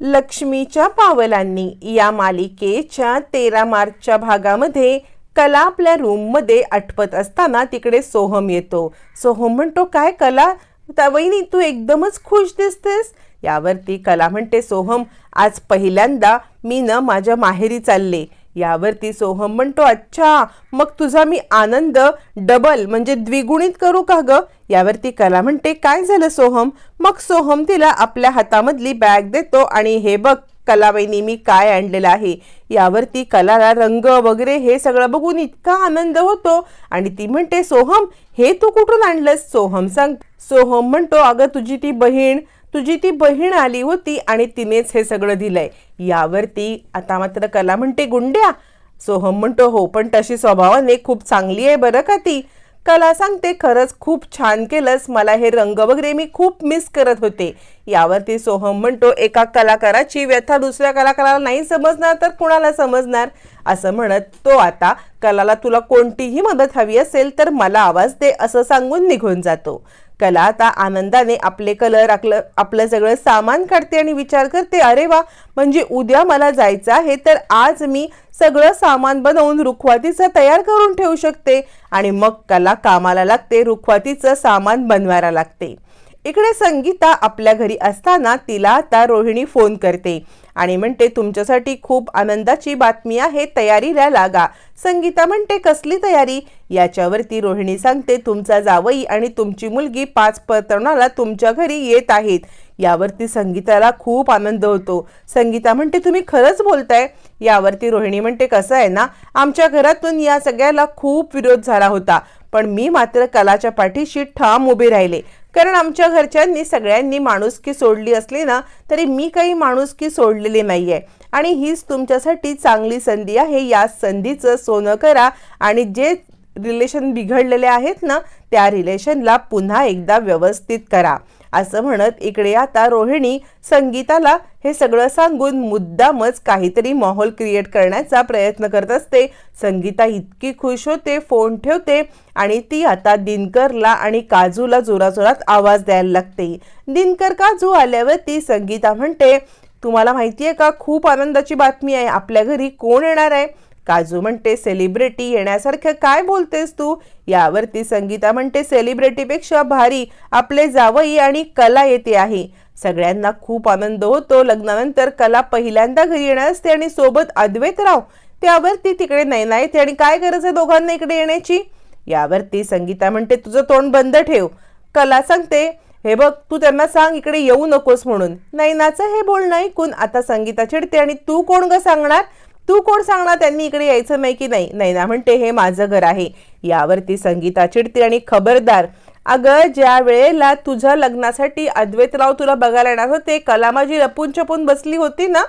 लक्ष्मीच्या पावलांनी या मालिकेच्या तेरा मार्चच्या भागामध्ये कला आपल्या रूममध्ये आटपत असताना तिकडे सोहम येतो. सोहम म्हणतो काय कला? वहिनी तू एकदमच खुश दिसतेस. यावरती कला म्हणते सोहम आज पहिल्यांदा मी न माझ्या माहेरी चालले. यावरती सोहम म्हणतो अच्छा मग तुझा मी आनंद डबल म्हणजे द्विगुणित करू का ग? यावरती कला म्हणते काय झालं सोहम? मग सोहम तिला आपल्या हातामधली बॅग देतो आणि हे बघ कलाबाईनी मी काय आणलेलं आहे. यावरती कलाला रंग वगैरे हे सगळं बघून इतका आनंद होतो आणि ती म्हणते सोहम हे तू कुठून आणलंस? सोहम सांग सोहम म्हणतो अगं तुझी ती बहीण तुझी ती बहीण आली होती आणि तिनेच हे सगळं दिलंय. यावरती आता मात्र कला म्हणते गुंड्या. सोहम म्हणतो हो पण तशी स्वभावाने खूप चांगली आहे बरं का ती. कला सांगते खरंच खूप छान केलंस. मला हे रंग वगैरे मी खूप मिस करत होते. यावरती सोहम म्हणतो एका कलाकाराची व्यथा दुसऱ्या कलाकाराला नाही समजणार तर कुणाला समजणार? असं म्हणत तो आता कलाला तुला कोणतीही मदत हवी असेल तर मला आवाज दे असं सांगून निघून जातो. कला आता आनंदाने आपले कलर आपलं आपलं सगळं सामान काढते आणि विचार करते अरे वा म्हणजे उद्या मला जायचं आहे तर आज मी सगळं सामान बनवून रुखवातीचं तयार करून ठेवू शकते. आणि मग कला कामाला लागते रुखवातीचं सामान बनवायला लागते. इकडे संगीता आपल्या घरी असताना तिला आता रोहिणी फोन करते आणि म्हणते तुमच्यासाठी खूप आनंदाची बातमी आहे तयारीला लागा. संगीता म्हणते कसली तयारी? याच्यावरती रोहिणी सांगते तुमचा जावई आणि तुमची मुलगी पाच परतवणाला तुमच्या घरी येत आहेत. यावरती संगीताला खूप आनंद होतो. संगीता म्हणते तुम्ही खरंच बोलताय? यावरती रोहिणी म्हणते कसं आहे ना आमच्या घरातून या सगळ्याला खूप विरोध झाला होता. पण मी मात्र कलाच्या पाठीशी ठाम उभे राहिले. कारण आमच्या घरच्यांनी सगळ्यांनी माणुसकी सोडली असली ना तरी मी काही माणुसकी सोडलेली नाही आहे आणि हीच तुमच्यासाठी चांगली संधी आहे. या संधीचं सोनं करा. आणि जे रिलेशन बिघडलेले आहेत ना त्या रिलेशनला पुन्हा एकदा व्यवस्थित करा. असं म्हणत इकडे आता रोहिणी संगीताला हे सगळं सांगून मुद्दामच काहीतरी माहोल क्रिएट करण्याचा प्रयत्न करत असते. संगीता इतकी खुश होते फोन ठेवते आणि ती आता दिनकरला आणि काजूला जोराजोरात आवाज द्यायला लागते. दिनकर काजू आल्यावर ती संगीता म्हणते तुम्हाला माहिती आहे का खूप आनंदाची बातमी आहे. आपल्या घरी कोण येणार आहे? काजू म्हणते सेलिब्रिटी येण्यासारखं काय बोलतेस तू? यावरती संगीता म्हणते सेलिब्रिटीपेक्षा भारी आपले जावई आणि कला येते आहे. सगळ्यांना खूप आनंद होतो. लग्नानंतर कला पहिल्यांदा घरी येणार असते आणि सोबत अद्वैत राव. त्यावरती तिकडे नैना येते आणि काय गरज आहे दोघांना इकडे येण्याची? यावरती संगीता म्हणते तुझं तोंड बंद ठेव. कला सांगते हे बघ तू त्यांना सांग इकडे येऊ नकोस म्हणून. नैनाचं हे बोलणं ऐकून आता संगीता चिडते आणि तू कोण ग सांगणार? तू कोण सांगणार त्यांनी इकडे यायचं नाही की नाही? नैना म्हणते हे माझं घर आहे. यावरती संगीता चिडते आणि खबरदार अगं ज्या वेळेला तुझ्या लग्नासाठी अद्वैतराव तुला बघायला येणार होते कला माझी लपून छपून बसली होती ना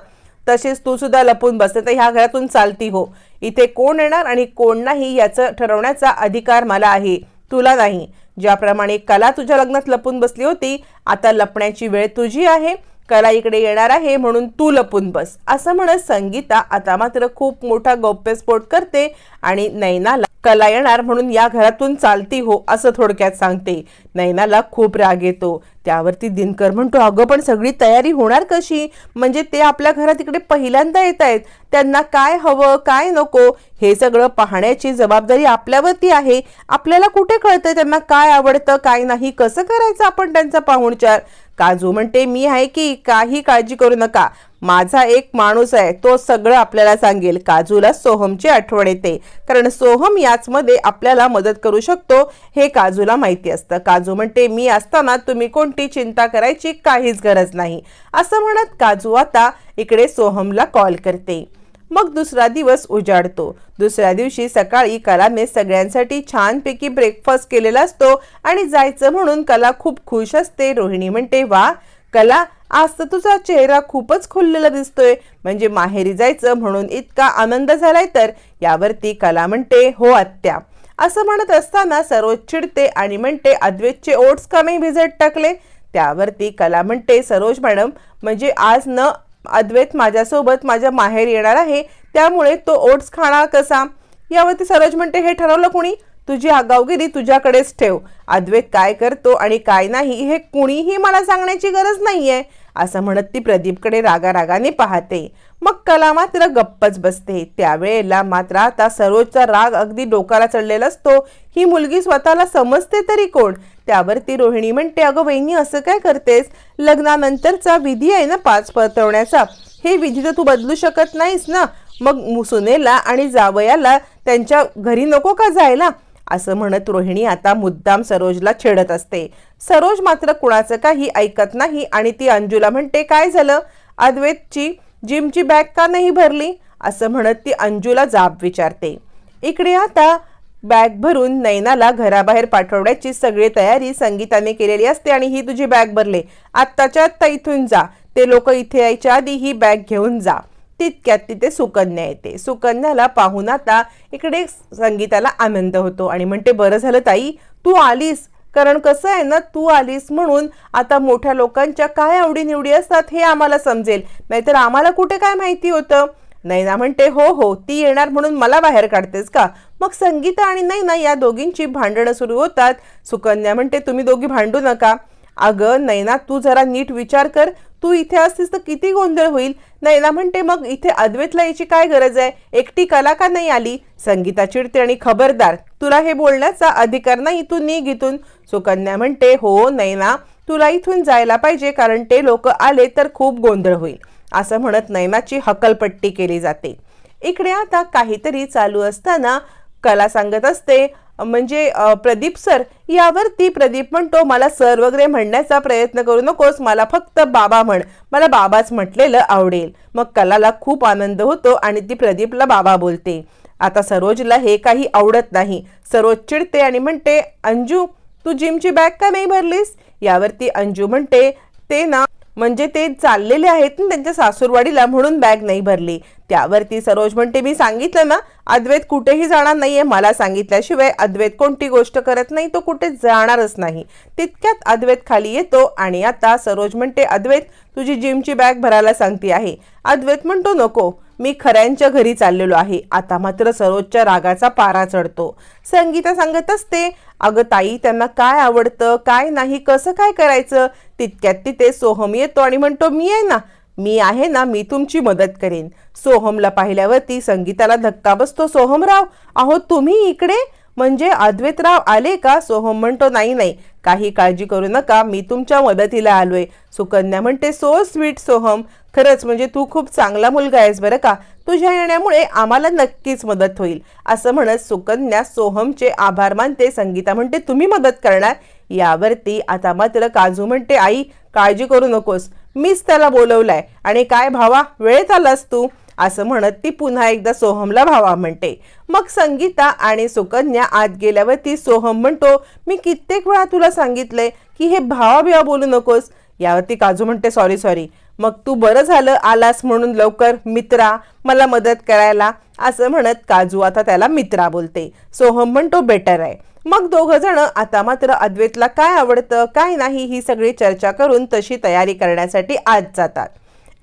तसेच तू सुद्धा लपून बसते. तर ह्या घरातून चालती हो. इथे कोण येणार आणि कोण नाही याचं ठरवण्याचा अधिकार मला आहे. तुला नाही. ज्याप्रमाणे कला तुझ्या लग्नात लपून बसली होती आता लपण्याची वेळ तुझी आहे. कला इकडे येणार आहे म्हणून तू लपून बस. असं म्हणत संगीता आता मात्र खूप मोठा गौप्यस्फोट करते आणि नैनाला कला येणार म्हणून या घरातून चालती हो असं थोडक्यात सांगते. नैनाला खूप राग येतो. त्यावरती दिनकर म्हणतो अगं पण सगळी तयारी होणार कशी? म्हणजे ते आपल्या घरात इकडे पहिल्यांदा येत आहेत. त्यांना काय हवं काय नको? हे सगळं पाहण्याची जबाबदारी आपल्यावरती आहे. आपल्याला कुठे कळतंय त्यांना काय आवडतं काय नाही? कसं करायचं आपण त्यांचा पाहुणचार? काजू म्हणते मी आहे की काही काळजी करू नका. माझा एक माणूस आहे तो सगळं आपल्याला सांगेल. काजूला सोहमची आठवण येते. कारण सोहम याचमध्ये आपल्याला मदत करू शकतो हे काजूला माहिती असतं. काजू म्हणते मी असताना तुम्ही कोणती चिंता करायची काहीच गरज नाही. असं म्हणत काजू आता इकडे सोहमला कॉल करते. मग दुसरा दिवस उजाडतो. दुसऱ्या दिवशी सकाळी कलाने सगळ्यांसाठी छानपैकी ब्रेकफास्ट केलेला असतो आणि जायचं म्हणून कला खूप खुश असते. रोहिणी म्हणते वा कला आज तर तुझा चेहरा खूपच खुललेला दिसतोय. म्हणजे माहेरी जायचं म्हणून इतका आनंद झालाय तर यावरती कला म्हणते हो आत्या. असं म्हणत असताना सरोज चिडते आणि म्हणते अद्वैतचे ओट्स का भिजत टाकले. त्यावरती कला म्हणते सरोज मॅडम म्हणजे आज न अद्वैत माझ्यासोबत माझ्या माहेर येणार आहे त्यामुळे तो ओट्स खाणार कसा? यावरती सरोज म्हणते हे ठरवलं कुणी? तुझी आगावगिरी तुझ्याकडेच ठेव. अद्वैत काय करतो आणि काय नाही हे कुणीही मला सांगण्याची गरज नाहीये असं म्हणत ती प्रदीपकडे रागारागाने पाहते. मग कला मात्र गप्पच बसते. त्यावेळेला मात्र आता सरोजचा राग अगदी डोकाला चढलेला असतो. ही मुलगी स्वतःला समजते तरी कोण? त्यावर ती रोहिणी म्हणते अगं वहिनी असं काय करतेस? लग्नानंतरचा विधी आहे ना पाच परतवण्याचा? हे विधी तर तू बदलू शकत नाहीस ना? मग सुनेला आणि जावयाला त्यांच्या घरी नको का जायला? असं म्हणत रोहिणी आता मुद्दाम सरोजला छेडत असते. सरोज मात्र कुणाचं काही ऐकत नाही आणि ती अंजूला म्हणते काय झालं? अद्वैतची जिमची बॅग का नाही भरली? असं म्हणत ती अंजूला जाब विचारते. इकडे आता बॅग भरून नैनाला घराबाहेर पाठवण्याची सगळी तयारी संगीताने केलेली असते आणि ही तुझी बॅग भरले. आत्ताच्या आत्ता इथून जा. ते लोक इथे यायच्या आधी ही बॅग घेऊन जा. तितक्यात तिथे सुकन्या येते. सुकन्याला पाहून आता इकडे संगीताला आनंद होतो आणि म्हणते बरं झालं ताई तू आलीस. कारण कसं आहे ना तू आलीस म्हणून आता मोठ्या लोकांच्या काय आवडीनिवडी असतात हे आम्हाला समजेल. नाहीतर आम्हाला कुठे काय माहिती होतं? नैना म्हणते हो हो ती येणार म्हणून मला बाहेर काढतेस का? मग संगीता आणि नैना या दोघींची भांडणं सुरू होतात. सुकन्या म्हणते तुम्ही दोघी भांडू नका. अगं नैना तू जरा नीट विचार कर. तू इथे असतीस तर किती गोंधळ होईल? नैना म्हणते मग इथे अद्वैतला याची काय गरज आहे? एकटी कला का नाही आली? संगीता चिडते आणि खबरदार तुला हे बोलण्याचा अधिकार नाही तू निघ इथून. सुकन्या म्हणते हो नैना तुला इथून जायला पाहिजे कारण ते लोक आले तर खूप गोंधळ होईल. असं म्हणत नैनाची हकलपट्टी केली जाते. इकडे आता काहीतरी चालू असताना कला सांगत असते म्हणजे प्रदीप सर यावरती प्रदीप म्हणतो मला सर वगैरे म्हणण्याचा प्रयत्न करू नकोस मला फक्त बाबा म्हण. मला बाबाच म्हटलेलं आवडेल. मग कलाला खूप आनंद होतो आणि ती प्रदीपला बाबा बोलते. आता सरोजला हे काही आवडत नाही. सरोज चिडते आणि म्हणते अंजू तू जिमची बॅग का नाही भरलीस? यावरती अंजू म्हणते ते ना म्हणजे ते चाललेले आहेत ना त्यांच्या सासूरवाडीला म्हणून बॅग नाही भरली. त्यावरती सरोज म्हणते मी सांगितलं ना अद्वैत कुठेही जाणार नाहीये. मला सांगितल्याशिवाय अद्वैत कोणती गोष्ट करत नाही तो कुठे जाणारच नाही. तितक्यात अद्वैत खाली येतो आणि आता सरोज म्हणते अद्वैत तुझी जिमची बॅग भरायला सांगते आहे अद्वैत म्हणतो नको. मी खऱ्यांच्या घरी चाललेलो आहे. आता मात्र सरोजच्या रागाचा पारा चढतो. संगीता सांगत असते अगं ताई त्यांना काय आवडतं काय नाही कसं काय करायचं? तितक्यात तिथे सोहम येतो आणि म्हणतो मी आहे ना मी आहे ना मी तुमची मदत करेन. सोहमला पाहिल्यावरती संगीताला धक्का बसतो सोहमराव अहो तुम्ही इकडे म्हणजे अद्वैतराव आले का? सोहम हो म्हणतो नाही नाही काही काळजी करू नका मी तुमच्या मदतीला आलोय. सुकन्या म्हणते सो स्वीट सोहम खरंच म्हणजे तू खूप चांगला मुलगा आहेस बरं का? तुझ्या येण्यामुळे आम्हाला नक्कीच मदत होईल. असं म्हणत सुकन्या सोहमचे आभार मानते. संगीता म्हणते तुम्ही मदत करणार? यावरती आता मात्र काजू म्हणते आई काळजी करू नकोस. मीच त्याला बोलवलाय. आणि काय भावा वेळेत आलास तू? असं म्हणत ती पुन्हा एकदा सोहमला भावा म्हणते. मग संगीता आणि सुकन्या आत गेल्यावर ती सोहम म्हणतो मी कित्येक वेळा तुला सांगितलंय की हे भावा बिवा बोलू नकोस. यावरती काजू म्हणते सॉरी सॉरी मग तू बरं झालं आलास म्हणून लवकर मित्रा मला मदत करायला. असं म्हणत काजू आता त्याला मित्रा बोलते. सोहम म्हणतो बेटर आहे. मग दोघं जण आता मात्र अद्वैतला काय आवडतं काय नाही ही सगळी चर्चा करून तशी तयारी करण्यासाठी आत जातात.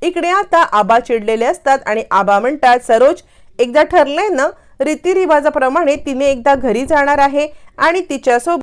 इकडे आता आबा चिडलेले असतात आणि आबा म्हणतात सरोज एकदा ठरलंय ना रीतिरिवाजाप्रमाणे तिने एकदा घरी जाणार आहे आणि तिच्यासोबत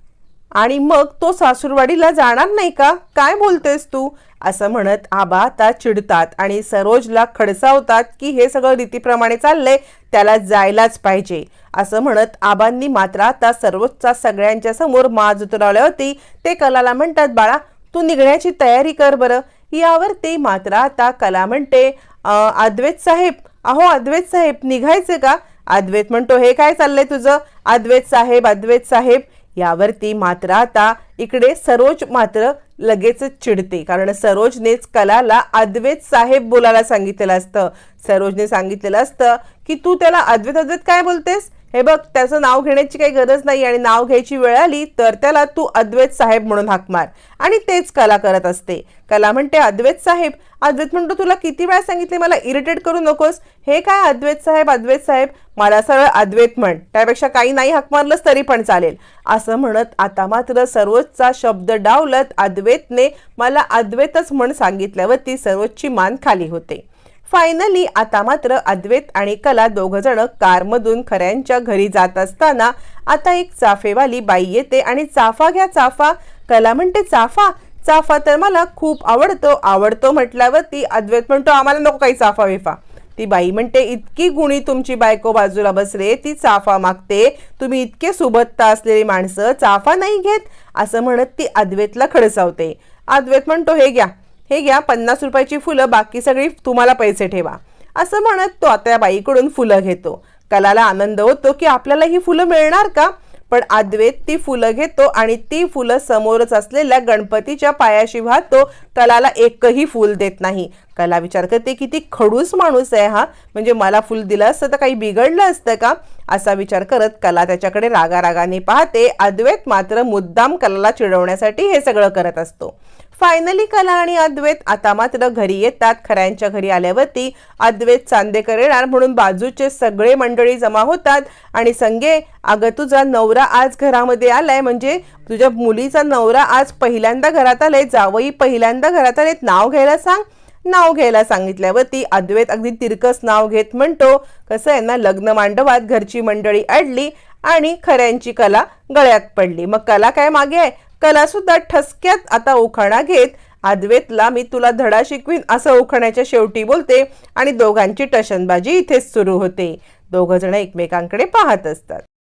आणि मग तो सासूरवाडीला जाणार नाही का? काय बोलतेस तू? असं म्हणत आबा आता चिडतात आणि सरोजला खडसावतात की हे सगळं रीतीप्रमाणे चाललंय त्याला जायलाच पाहिजे. असं म्हणत आबांनी मात्र आता सर्वोच्चा सगळ्यांच्या समोर माज उतरवल्यावरती ते कलाला म्हणतात बाळा तू निघण्याची तयारी कर बरं. यावरती मात्र आता कला म्हणते अद्वैत साहेब अहो अद्वैत साहेब निघायचे का? अद्वैत म्हणतो हे काय चाललंय तुझं? अद्वैत साहेब अद्वैत साहेब. यावरती मात्र आता इकडे सरोज मात्र लगेचच चिडते. कारण सरोजनेच कलाला अद्वैत साहेब बोलायला सांगितलेलं असतं. सरोजने सांगितलेलं असतं की तू त्याला अद्वैत अद्वैत काय बोलतेस? हे बघ त्याचं नाव घेण्याची काही गरज नाही आणि नाव घ्यायची वेळ आली तर त्याला तू अद्वैत साहेब म्हणून हाक मार. आणि तेच कला करत असते. कला म्हणते अद्वैत साहेब अद्वैत म्हणतो तुला किती वेळा सांगितले मला इरिटेट करू नकोस. हे काय अद्वैत साहेब अद्वैत साहेब? मला सरळ अद्वैत म्हण. त्यापेक्षा काही नाही हाक मारलंस तरी पण चालेल. असं म्हणत आता मात्र सर्व रोजचा शब्द डावलत अद्वैतने मला अद्वैतच म्हण सांगितल्यावर ती सर्वोच्ची मान खाली होते. फायनली आता मात्र अद्वैत आणि कला दोघ जण कारमधून खऱ्यांच्या घरी जात असताना आता एक चाफेवाली बाई येते आणि चाफा घ्या चाफा. कला म्हणते चाफा चाफा तर मला खूप आवडतो आवडतो म्हटल्यावरती अद्वैत म्हणतो आम्हाला नको काही चाफा विफा ती बाई म्हणते इतकी गुणी तुमची बायको बाजूला बसले ती चाफा मागते. तुम्ही इतके सुबत्ता असलेली माणसं चाफा नाही घेत असं म्हणत ती अद्वैतला खडसावते. अद्वैत म्हणतो हे घ्या हे घ्या पन्नास रुपयाची फुलं बाकी सगळी तुम्हाला पैसे ठेवा. असं म्हणत तो आता बाईकडून फुलं घेतो. कलाला आनंद होतो की आपल्याला ही फुलं मिळणार का? पण अद्वेत ती फुलं घेतो आणि ती फुलं समोरच असलेल्या गणपतीच्या पायाशी वाहतो. कलाला एकही फुल देत नाही. कला विचार करते किती खडूस माणूस आहे हा. म्हणजे मला फुल दिलं असतं तर काही बिघडलं असतं का? असा विचार करत कला त्याच्याकडे रागारागाने पाहते. अद्वैत मात्र मुद्दाम कलाला चिडवण्यासाठी हे सगळं करत असतो. फायनली कला आणि अद्वैत आता मात्र घरी येतात. खऱ्यांच्या घरी आल्यावरती अद्वैत चांदेकर येणार म्हणून बाजूचे सगळे मंडळी जमा होतात. आणि संगे अगं तुझा नवरा आज घरामध्ये आलाय. म्हणजे तुझ्या मुलीचा नवरा आज पहिल्यांदा घरात आलाय. जावई पहिल्यांदा घरात आलेत. नाव घ्यायला सांग. नाव घ्यायला सांगितल्यावरती अद्वैत अगदी तिरकस नाव घेत म्हणतो. कसं आहे ना लग्न मांडवात घरची मंडळी अडली आणि खऱ्यांची कला गळ्यात पडली. मग कला काय मागे आहे? कलासुद्धा ठसक्यात आता उखाणा घेत. आदवेतला मी तुला धडा शिकवीन असं उखाण्याच्या शेवटी बोलते आणि दोघांची टशनबाजी इथेच सुरू होते. दोघंजण एकमेकांकडे पाहत असतात.